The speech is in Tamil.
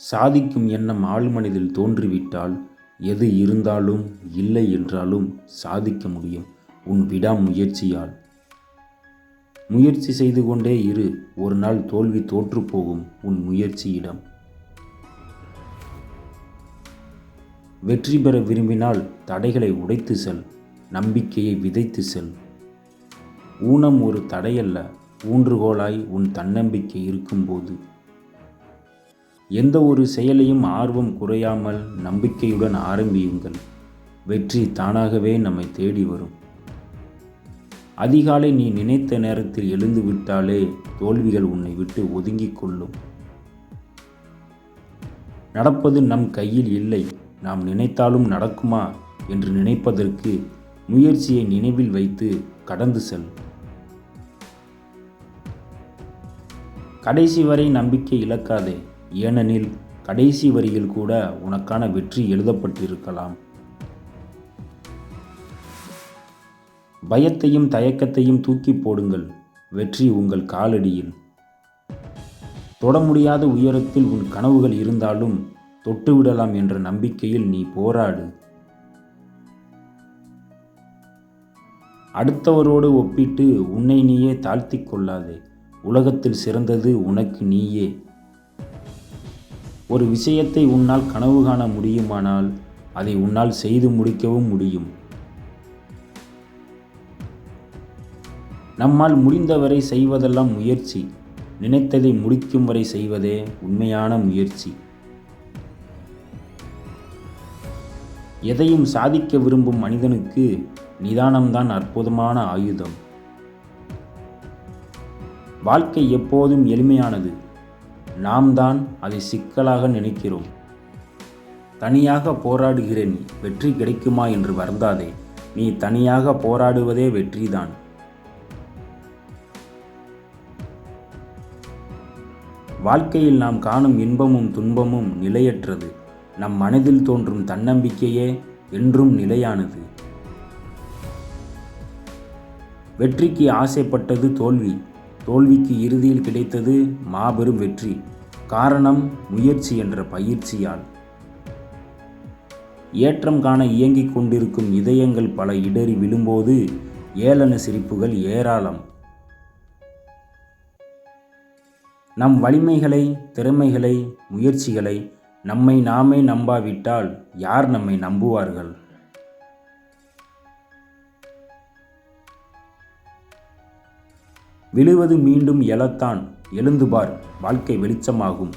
சாதிக்கும் எண்ணம் ஆழ்மனதில் தோன்றிவிட்டால் எது இருந்தாலும் இல்லை என்றாலும் சாதிக்க முடியும். உன் விடாமுயற்சியால். முயற்சி செய்து கொண்டே இரு. ஒரு நாள் தோல்வி தோற்றுப்போகும் உன் முயற்சியிடம். வெற்றி பெற விரும்பினால் தடைகளை உடைத்து செல். நம்பிக்கையை விதைத்து செல். ஊனம் ஒரு தடையல்ல. ஊன்றுகோலாய் உன் தன்னம்பிக்கை இருக்கும்போது. எந்த ஒரு செயலையும் ஆர்வம் குறையாமல் நம்பிக்கையுடன் ஆரம்பியுங்கள். வெற்றி தானாகவே நம்மை தேடி வரும். அதிகாலை நீ நினைத்த நேரத்தில் எழுந்து விட்டாலே தோல்விகள் உன்னை விட்டு ஒதுங்கிக் கொள்ளும். நடப்பது நம் கையில் இல்லை. நாம் நினைத்தாலும் நடக்குமா என்று நினைப்பதற்கு முயற்சியை நினைவில் வைத்து கடந்து செல். கடைசி வரை நம்பிக்கை இழக்காதே. ஏனெனில் கடைசி வரியில் கூட உனக்கான வெற்றி எழுதப்பட்டிருக்கலாம். பயத்தையும் தயக்கத்தையும் தூக்கி போடுங்கள். வெற்றி உங்கள் காலடியில். தொட முடியாத உயரத்தில் உன் கனவுகள் இருந்தாலும் தொட்டுவிடலாம் என்ற நம்பிக்கையில் நீ போராடு. அடுத்தவரோடு ஒப்பிட்டு உன்னை நீயே தாழ்த்திக் கொள்ளாதே. உலகத்தில் சிறந்தது உனக்கு நீயே. ஒரு விஷயத்தை உன்னால் கனவு காண முடியுமானால் அதை உன்னால் செய்து முடிக்கவும் முடியும். நம்மால் முடிந்தவரை செய்வதெல்லாம் முயற்சி. நினைத்ததை முடிக்கும் வரை செய்வதே உண்மையான முயற்சி. எதையும் சாதிக்க விரும்பும் மனிதனுக்கு நிதானம்தான் அற்புதமான ஆயுதம். வாழ்க்கை எப்போதும் எளிமையானது. நாம் தான் அதை சிக்கலாக நினைக்கிறோம். தனியாக போராடுகிறேன் வெற்றி கிடைக்குமா என்று வருந்தாதே. நீ தனியாக போராடுவதே வெற்றிதான். வாழ்க்கையில் நாம் காணும் இன்பமும் துன்பமும் நிலையற்றது. நம் மனதில் தோன்றும் தன்னம்பிக்கையே என்றும் நிலையானது. வெற்றிக்கு ஆசைப்பட்டது தோல்வி. தோல்விக்கு இறுதியில் கிடைத்தது மாபெரும் வெற்றி. காரணம் முயற்சி என்ற பயிற்சியால். ஏற்றம் காண இயங்கிக் கொண்டிருக்கும் இதயங்கள் பல இடறி விழும்போது ஏளன சிரிப்புகள் ஏராளம். நம் வலிமைகளை திறமைகளை முயற்சிகளை நம்மை நாமே நம்பாவிட்டால் யார் நம்மை நம்புவார்கள்? விழுவது மீண்டும் எழத்தான். எழுந்து பார் வாழ்க்கை வெளிச்சமாகும்.